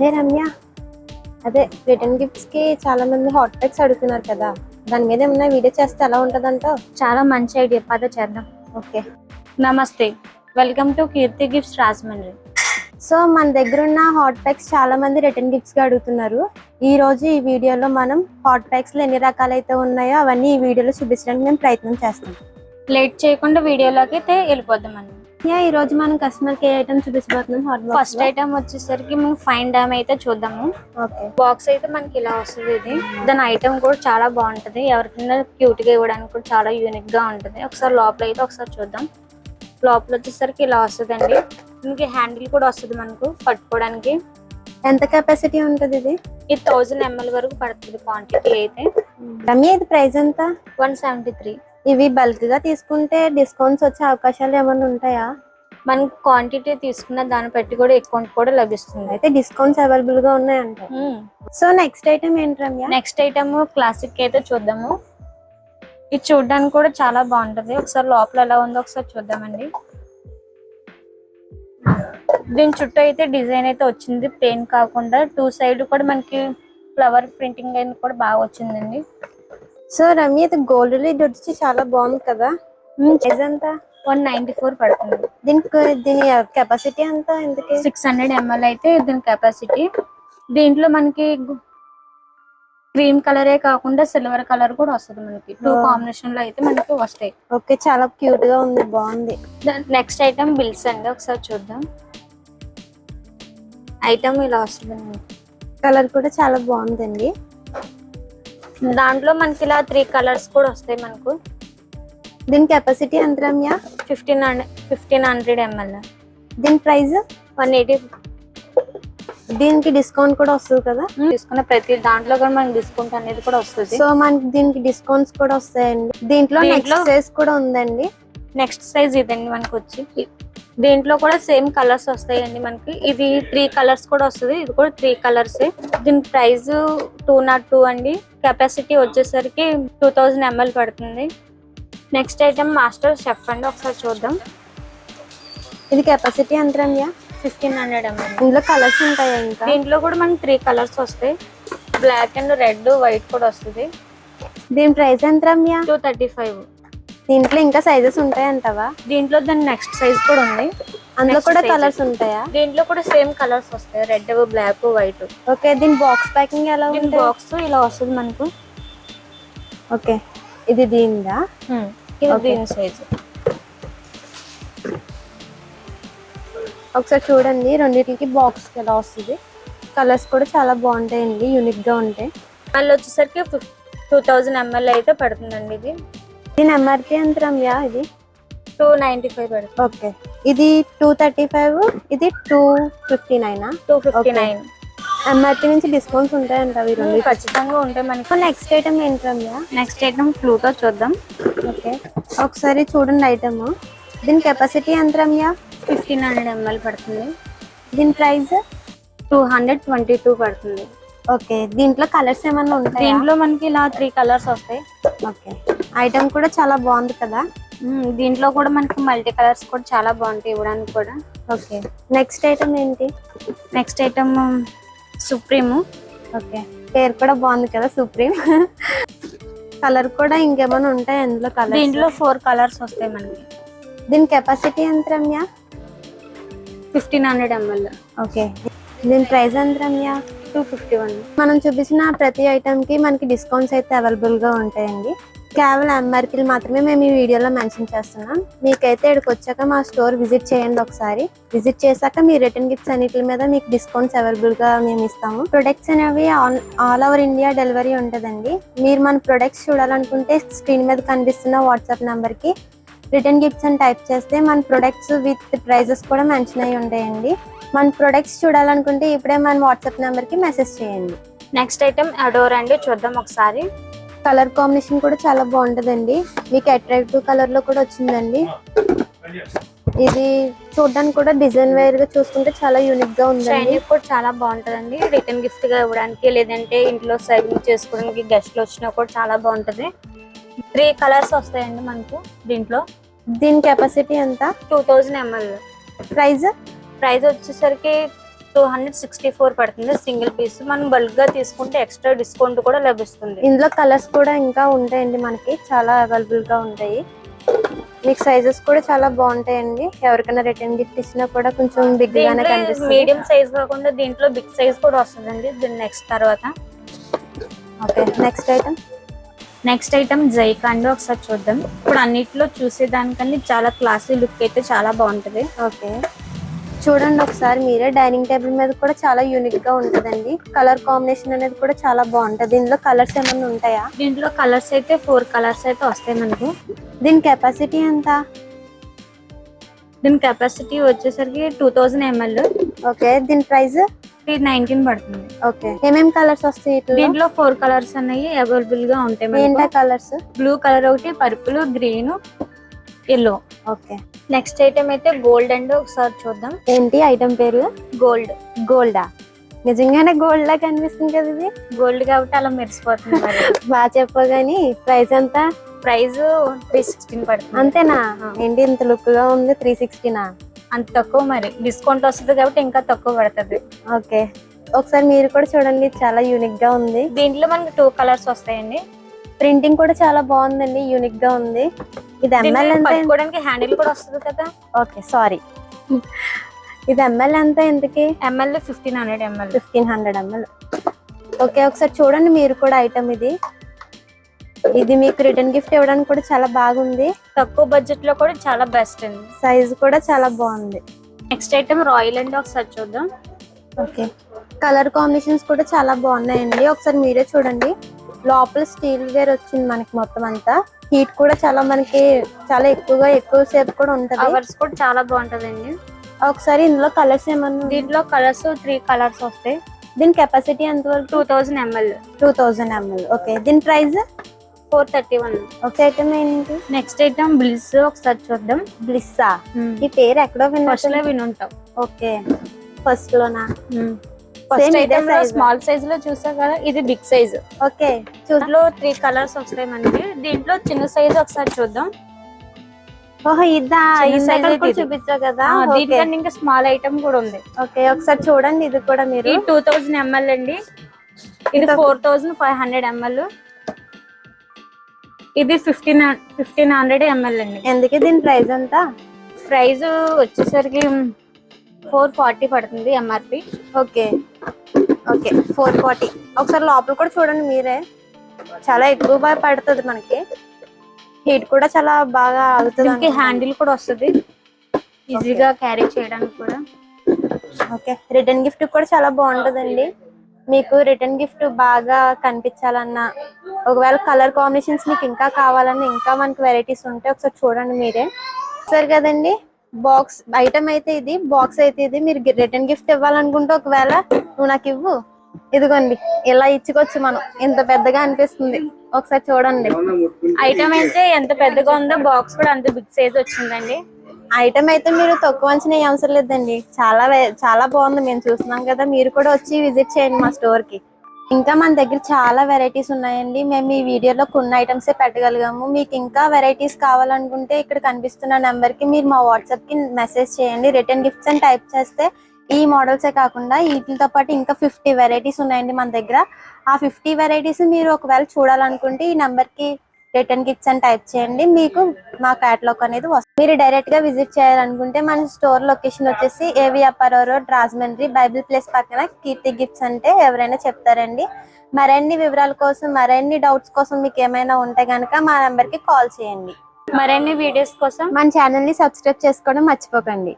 నే రమ్య అదే రిటర్న్ గిఫ్ట్స్కి చాలా మంది హాట్ ప్యాక్స్ అడుగుతున్నారు కదా. దాని మీద ఏమన్నా వీడియో చేస్తే ఎలా ఉంటదంటావు చాలా మంచి ఐడియా పద చేద్దాం. ఓకే. నమస్తే. Welcome to Keerthi gifts Rajahmundry so మన దగ్గర ఉన్న హాట్ ప్యాక్స్ చాలా మంది రిటర్న్ గిఫ్ట్స్గా అడుగుతున్నారు. ఈ రోజు ఈ వీడియోలో మనం హాట్ ప్యాక్స్లో ఎన్ని రకాలైతే ఉన్నాయో అవన్నీ ఈ వీడియోలో చూపించడానికి మేము ప్రయత్నం చేస్తాం. లేట్ చేయకుండా వీడియోలోకి అయితే వెళ్ళిపోదామండి యా, ఈ రోజు మనం కస్టమర్కి ఏ ఐటమ్ చూపించబోతున్నాం హాట్ ఫస్ట్ ఐటమ్ వచ్చేసరికి మేము ఫైన్ డామ్ అయితే చూద్దాము. ఓకే. బాక్స్ అయితే మనకి ఇలా వస్తుంది ఇది. దాని ఐటమ్ కూడా చాలా బాగుంటది. ఎవరికైనా క్యూట్గా ఇవ్వడానికి కూడా చాలా యూనిక్గా ఉంటది. ఒకసారి లోపల అయితే ఒకసారి చూద్దాం. లోపల వచ్చేసరికి ఇలా వస్తుందండి. దీనికి హ్యాండిల్ కూడా వస్తుంది మనకు పట్టుకోవడానికి. ఎంత కెపాసిటీ ఉంటుంది ఇది? ఇది థౌజండ్ ఎంఎల్ వరకు పడుతుంది క్వాంటిటీ అయితే. రమ్య ఇది ప్రైస్ ఎంత? వన్ సెవెంటీ త్రీ ఇవి బల్క్గా తీసుకుంటే డిస్కౌంట్స్ వచ్చే అవకాశాలు ఏమైనా ఉంటాయా? మనకి క్వాంటిటీ తీసుకున్న దాన్ని బట్టి కూడా ఎక్కువ కూడా లభిస్తుంది. అయితే డిస్కౌంట్స్ అవైలబుల్గా ఉన్నాయంట. సో నెక్స్ట్ ఐటమ్ ఏంటి రమ్య? నెక్స్ట్ ఐటమ్ క్లాసిక్ అయితే చూద్దాము. ఇది చూడడానికి కూడా చాలా బాగుంటది. ఒకసారి లోపల ఎలా ఉందో ఒకసారి చూద్దామండి. దీని చుట్టూ అయితే డిజైన్ అయితే వచ్చింది. ప్లేన్ కాకుండా టూ సైడ్ కూడా మనకి ఫ్లవర్ ప్రింటింగ్ అనేది కూడా బాగా వచ్చిందండి. సో రమ్య ఇది గోల్డ్ ఇది వచ్చి చాలా బాగుంది కదా. ప్రైస్ ఎంత? వన్ నైన్టీ ఫోర్ పడుతుంది. దీనికి దీని కెపాసిటీ ఎంత ఎందుకు సిక్స్ హండ్రెడ్ ఎంఎల్ అయితే దీని కెపాసిటీ దీంట్లో మనకి క్రీమ్ కలరే కాకుండా సిల్వర్ కలర్ కూడా వస్తుంది మనకి. టూ. కాంబినేషన్లో అయితే మనకి వస్తాయి. ఓకే చాలా క్యూట్గా ఉంది బాగుంది. నెక్స్ట్ ఐటమ్ బిల్స్ అండి ఒకసారి చూద్దాం. ఐటమ్ ఇలా వస్తుంది. కలర్ కూడా చాలా బాగుందండి. దాంట్లో మనకి ఇలా త్రీ కలర్స్ కూడా వస్తాయి మనకు. దీని కెపాసిటీ ఎంత Ramya? Fifteen hundred fifteen hundred ML దీని ప్రైస్ వన్ ఎయిటీ దీనికి డిస్కౌంట్ కూడా వస్తుంది కదా? తీసుకున్న ప్రతి దాంట్లో కూడా మనకి డిస్కౌంట్ అనేది కూడా వస్తుంది. సో మనకి దీనికి డిస్కౌంట్స్ కూడా వస్తాయండి. దీంట్లో నెక్స్ట్ సైజ్ కూడా ఉందండి. నెక్స్ట్ సైజ్ ఇదండి మనకి వచ్చి దీంట్లో కూడా సేమ్ కలర్స్ వస్తాయండి మనకి. ఇది త్రీ కలర్స్ కూడా వస్తుంది. ఇది కూడా త్రీ కలర్స్. దీని ప్రైస్ టూ నాట్ టూ అండి. కెపాసిటీ వచ్చేసరికి టూ థౌజండ్ ఎంఎల్ పడుతుంది. నెక్స్ట్ ఐటమ్ మాస్టర్ షెఫ్ అండి. ఒకసారి చూద్దాం. ఇది కెపాసిటీ ఎంత రమ్య ఫిఫ్టీన్ హండ్రెడ్ ఎంఎల్ ఇందులో కలర్స్ ఉంటాయా ఇంకా? దీంట్లో కూడా మనకి త్రీ కలర్స్ వస్తాయి. బ్లాక్ అండ్ రెడ్ వైట్ కూడా వస్తుంది. దీని ప్రైస్ ఎంత రమ్య? టూ థర్టీ ఫైవ్ దీంట్లో ఇంకా సైజెస్ ఉంటాయంటవా? దీంట్లో దాని నెక్స్ట్ సైజ్ కూడా ఉంది. అందులో కూడా. కలర్స్ ఉంటాయా? దీంట్లో కూడా సేమ్ కలర్స్ వస్తాయి. రెడ్ బ్లాక్ వైట్ ఓకే దీని బాక్స్ ప్యాకింగ్ ఎలా ఉంటుంది? బాక్స్ ఇలా వస్తుంది మనకు. ఓకే ఇది దీనిదా? ఇది. దీని సైజ్ ఒకసారి చూడండి రెండింటికి బాక్స్ ఎలా వస్తుంది? కలర్స్ కూడా చాలా బాగుంటాయండి యూనిక్గా ఉంటాయి. మళ్ళీ వచ్చేసరికి టూ థౌజండ్ ఎంఎల్ అయితే పడుతుందండి ఇది. దీని ఎంఆర్పి ఎంత రమ్య ఇది? టూ నైన్టీ ఫైవ్ పడుతుంది ఓకే. ఇది టూ థర్టీ ఫైవ్ ఇది two fifty nine two fifty. Nine MRP నుంచి డిస్కౌంట్స్ ఉంటాయంట ఈ రెండు. ఖచ్చితంగా ఉంటాయి మనకి. నెక్స్ట్ ఐటమ్ ఏంటి రమ్య నెక్స్ట్ ఐటమ్ ఫ్లూటో చూద్దాం. ఓకే. ఒకసారి చూడండి ఐటమ్ దీని కెపాసిటీ ఎంత రమ్య ఫిఫ్టీన్ హండ్రెడ్ ఎంఎల్ పడుతుంది. దీని price two hundred twenty two పడుతుంది. ఓకే. దీంట్లో కలర్స్ ఏమన్నా ఉంటాయి? దీంట్లో మనకి ఇలా త్రీ కలర్స్ వస్తాయి. ఓకే. ఐటమ్ కూడా చాలా బాగుంది కదా. దీంట్లో కూడా మనకి మల్టీ కలర్స్ కూడా చాలా బాగుంటాయి ఇవ్వడానికి కూడా. ఓకే. నెక్స్ట్ ఐటమ్ ఏంటి? Next item supreme. ఓకే. పేరు కూడా బాగుంది కదా సుప్రీం. కలర్ కూడా ఇంకేమైనా ఉంటాయి అందులో కలర్ దీంట్లో ఫోర్ కలర్స్ వస్తాయి మనకి. దీని కెపాసిటీ ఎంత Ramya? Fifteen hundred ML. Okay. దీని ప్రైస్ ఎంత రమ్య? Two fifty one. మనం చూపించిన ప్రతి ఐటమ్కి మనకి డిస్కౌంట్స్ అయితే అవైలబుల్గా ఉంటాయండి. కేవలం ఎంఆర్పీలు మాత్రమే మేము ఈ వీడియోలో మెన్షన్ చేస్తున్నాం. మీకైతే ఇక్కడికి వచ్చాక మా స్టోర్ విజిట్ చేయండి ఒకసారి. విజిట్ చేశాక మీ రిటర్న్ గిఫ్ట్స్ అన్నిటి మీద మీకు డిస్కౌంట్స్ అవైలబుల్గా మేము ఇస్తాము. ప్రొడక్ట్స్ అనేవి ఆల్ ఓవర్ ఇండియా డెలివరీ ఉంటుందండి. మీరు మన ప్రొడక్ట్స్ చూడాలనుకుంటే స్క్రీన్ మీద కనిపిస్తున్న వాట్సాప్ నెంబర్కి రిటర్న్ గిఫ్ట్స్ అని టైప్ చేస్తే మన ప్రొడక్ట్స్ విత్ ప్రైజెస్ కూడా మెన్షన్ అయి ఉంటాయండి. మన ప్రొడక్ట్స్ చూడాలనుకుంటే ఇప్పుడే మన వాట్సాప్ నెంబర్కి మెసేజ్ చేయండి. నెక్స్ట్ ఐటమ్ అడోర్ అండి. చూద్దాం ఒకసారి. కలర్ కాంబినేషన్ కూడా చాలా బాగుంటదండి. మీకు అట్రాక్టివ్ కలర్లో కూడా వచ్చిందండి. ఇది చూడడానికి కూడా డిజైన్ వేర్గా చూసుకుంటే చాలా యూనిక్గా ఉందండి. షైనింగ్ కూడా చాలా బాగుంటదండి. రిటర్న్ గిఫ్ట్గా ఇవ్వడానికి లేదంటే ఇంట్లో సర్వింగ్ చేసుకోవడానికి గెస్ట్లు వచ్చినా కూడా చాలా బాగుంటది. త్రీ కలర్స్ వస్తాయండి మనకు దీంట్లో. దీని కెపాసిటీ ఎంత? Two thousand ML price price వచ్చేసరికి టూ హండ్రెడ్ సిక్స్టీ ఫోర్ పడుతుంది సింగిల్ పీస్. మనం బల్క్గా తీసుకుంటే ఎక్స్ట్రా డిస్కౌంట్ కూడా లభిస్తుంది. ఇందులో కలర్స్ కూడా ఇంకా ఉంటాయండి మనకి చాలా అవైలబుల్గా ఉంటాయి. మీకు సైజెస్ కూడా చాలా బాగుంటాయండి. ఎవరికైనా రిటర్న్ గిఫ్ట్ ఇచ్చినా కూడా కొంచెం బిగ్ గానే కనిపిస్తుంది. మీడియం సైజ్ కాకుండా దీంట్లో బిగ్ సైజ్ కూడా వస్తుందండి. దీని నెక్స్ట్ తర్వాత. Okay next item. Next item Zaika అండి ఒకసారి చూద్దాం. ఇప్పుడు అన్నిట్లో చూసేదానికన్నా చాలా క్లాసీ లుక్ అయితే చాలా బాగుంటది. ఓకే. చూడండి ఒకసారి మీరే డైనింగ్ టేబుల్ మీద కూడా చాలా యూనిక్గా ఉంటదండి. కలర్ కాంబినేషన్ అనేది కూడా చాలా బాగుంటది. దీనిలో కలర్స్ ఏమైనా ఉంటాయా? దీంట్లో కలర్స్ అయితే ఫోర్ కలర్స్ అయితే వస్తాయి మనకు. దీని కెపాసిటీ ఎంత? దీని కెపాసిటీ వచ్చేసరికి టూ థౌజండ్ ఎంఎల్ ఓకే దీని ప్రైస్ త్రీ నైన్టీన్ పడుతుంది. ఓకే ఏమేం కలర్స్ వస్తాయి దీంట్లో ఫోర్ కలర్స్ అనేవి అవైలబుల్గా ఉంటాయి కలర్స్ బ్లూ కలర్ ఒకటి purple green yellow okay. Next item అయితే గోల్డ్ అండి ఒకసారి చూద్దాం. ఏంటి ఐటమ్ పేరు గోల్డ్ గోల్డా నిజంగానే గోల్డ్ లా కనిపిస్తుంది కదా ఇది? గోల్డ్ కాబట్టి అలా మెరిసిపోతుంది మరి. బాగా చెప్పా గానీ ప్రైస్ ఎంత? ప్రైస్ త్రీ సిక్స్టీన్ పడుతుంది. అంతేనా? ఏంటి ఇంత లుక్గా ఉంది త్రీ సిక్స్టీనా అంత తక్కువ మరి. డిస్కౌంట్ వస్తుంది కాబట్టి ఇంకా తక్కువ పడుతుంది. ఓకే. ఒకసారి మీరు కూడా చూడండి చాలా యూనిక్గా ఉంది. దీంట్లో మనకి టూ కలర్స్ వస్తాయండి. ప్రింటింగ్ కూడా చాలా బాగుందండి యూనిక్గా ఉంది. ఇది ఎంఎల్ పట్టుకోవడానికి హ్యాండిల్ కూడా వస్తుంది కదా? ఓకే సారీ ఇది ఎంఎల్ ఎంత ఎందుకి ML fifteen hundred ML fifteen hundred ML okay ఒకసారి చూడండి మీరు కూడా ఐటమ్ ఇది. ఇది మీకు రిటర్న్ గిఫ్ట్ ఇవ్వడానికి కూడా చాలా బాగుంది. తక్కువ బడ్జెట్లో కూడా చాలా బెస్ట్ అండి. సైజ్ కూడా చాలా బాగుంది. నెక్స్ట్ ఐటమ్ రాయల్ అండి ఒకసారి చూద్దాం. ఓకే. కలర్ కాంబినేషన్స్ కూడా చాలా బాగున్నాయండి. ఒకసారి మీరే చూడండి. లోపల స్టీల్ వేర్ వచ్చింది మనకి మొత్తం అంతా. హీట్ కూడా చాలా మనకి చాలా ఎక్కువగా ఎక్కువ సేపు కూడా ఉంటది. అవర్స్ కూడా చాలా బాగుంటదండి. ఒకసారి ఇందులో కలర్స్ ఏమన్నా దీంట్లో కలర్స్ త్రీ కలర్స్ వస్తాయి. దీని కెపాసిటీ ఎంత వరకు? Two thousand ML. Two thousand ML. Okay. దీని ప్రైస్? Four thirty one. ఒక ఐటమ్ ఏంటి? Next item bliss. ఒకసారి చూద్దాం. బ్లిస్సా? ఈ పేరు ఎక్కడో ఫస్ట్లో విన్నా వినుంటాం. ఓకే. ఫస్ట్ లోనా ఫస్ట్ ఐటమ్లో. స్మాల్ సైజ్లో చూసా కదా ఇది బిగ్ సైజ్ ఓకే చూ దీంట్లో త్రీ కలర్స్ వస్తాయి మనకి దీంట్లో చిన్న సైజ్ ఒకసారి చూద్దాం. ఓహో కూడా. చూపించావు కదా? దీనికన్నా ఇంకా స్మాల్ ఐటమ్ కూడా ఉంది. ఓకే ఒకసారి చూడండి ఇది కూడా మీరు. టూ థౌజండ్ ఎంఎల్ అండి. ఇది four thousand five hundred ML ఇది ఫిఫ్టీన్ ఫిఫ్టీన్ హండ్రెడ్ ఎంఎల్ అండి. ఎందుకు దీని ప్రైస్ ఎంత? ప్రైస్ వచ్చేసరికి ఫోర్ ఫార్టీ పడుతుంది MRP okay okay four forty ఒకసారి లోపల కూడా చూడండి మీరే. చాలా ఎక్కువ బాగా పడుతుంది మనకి. హీట్ కూడా చాలా బాగా ఆగుతుంది హ్యాండిల్ కూడా వస్తుంది. ఈజీగా క్యారీ చేయడానికి కూడా. ఓకే రిటర్న్ గిఫ్ట్ కూడా చాలా బాగుంటుందండి. మీకు రిటర్న్ గిఫ్ట్ బాగా కనిపించాలన్నా ఒకవేళ కలర్ కాంబినేషన్స్ మీకు ఇంకా కావాలన్నా ఇంకా మనకి వెరైటీస్ ఉంటాయి ఒకసారి చూడండి మీరే. సరే కదండి. బాక్స్ ఐటమ్ అయితే ఇది బాక్స్ అయితే ఇది. మీరు రిటర్న్ గిఫ్ట్ ఇవ్వాలనుకుంటే ఒకవేళ నువ్వు నాకు ఇవ్వు. ఇదిగోండి ఇలా ఇచ్చుకోవచ్చు మనం. ఇంత పెద్దగా అనిపిస్తుంది. ఒకసారి చూడండి. ఐటమ్ అయితే ఎంత పెద్దగా ఉందో బాక్స్ కూడా అంత బిగ్ సైజ్ వచ్చిందండి. ఐటమ్ అయితే మీరు తక్కువ అంచనా అవసరం లేదండి. చాలా చాలా బాగుంది. మేము చూస్తున్నాం కదా మీరు కూడా వచ్చి విజిట్ చేయండి మా స్టోర్కి ఇంకా మన దగ్గర చాలా వెరైటీస్ ఉన్నాయండి. మేము ఈ వీడియోలో కొన్ని ఐటమ్స్ పెట్టగలిగాము. మీకు ఇంకా వెరైటీస్ కావాలనుకుంటే ఇక్కడ కనిపిస్తున్న నెంబర్కి మీరు మా వాట్సాప్కి మెసేజ్ చేయండి. రిటర్న్ గిఫ్ట్స్ అని టైప్ చేస్తే ఈ మోడల్సే కాకుండా వీటితో పాటు ఇంకా ఫిఫ్టీ వెరైటీస్ ఉన్నాయండి మన దగ్గర. ఆ ఫిఫ్టీ వెరైటీస్ మీరు ఒకవేళ చూడాలనుకుంటే ఈ నెంబర్కి రిటర్న్ గిఫ్ట్స్ అని టైప్ చేయండి. మీకు మా క్యాటలాగ్ అనేది వస్తుంది. మీరు డైరెక్ట్గా విజిట్ చేయాలనుకుంటే మన స్టోర్ లొకేషన్ వచ్చేసి AV Apparao road Rajahmundry Bible place పక్కన కీర్తి గిఫ్ట్స్ అంటే ఎవరైనా చెప్తారండి. మరిన్ని వివరాల కోసం మరిన్ని డౌట్స్ కోసం మీకు ఏమైనా ఉంటే కనుక మా నెంబర్కి కాల్ చేయండి. మరిన్ని వీడియోస్ కోసం మన ఛానల్ని సబ్స్క్రైబ్ చేసుకోవడం మర్చిపోకండి.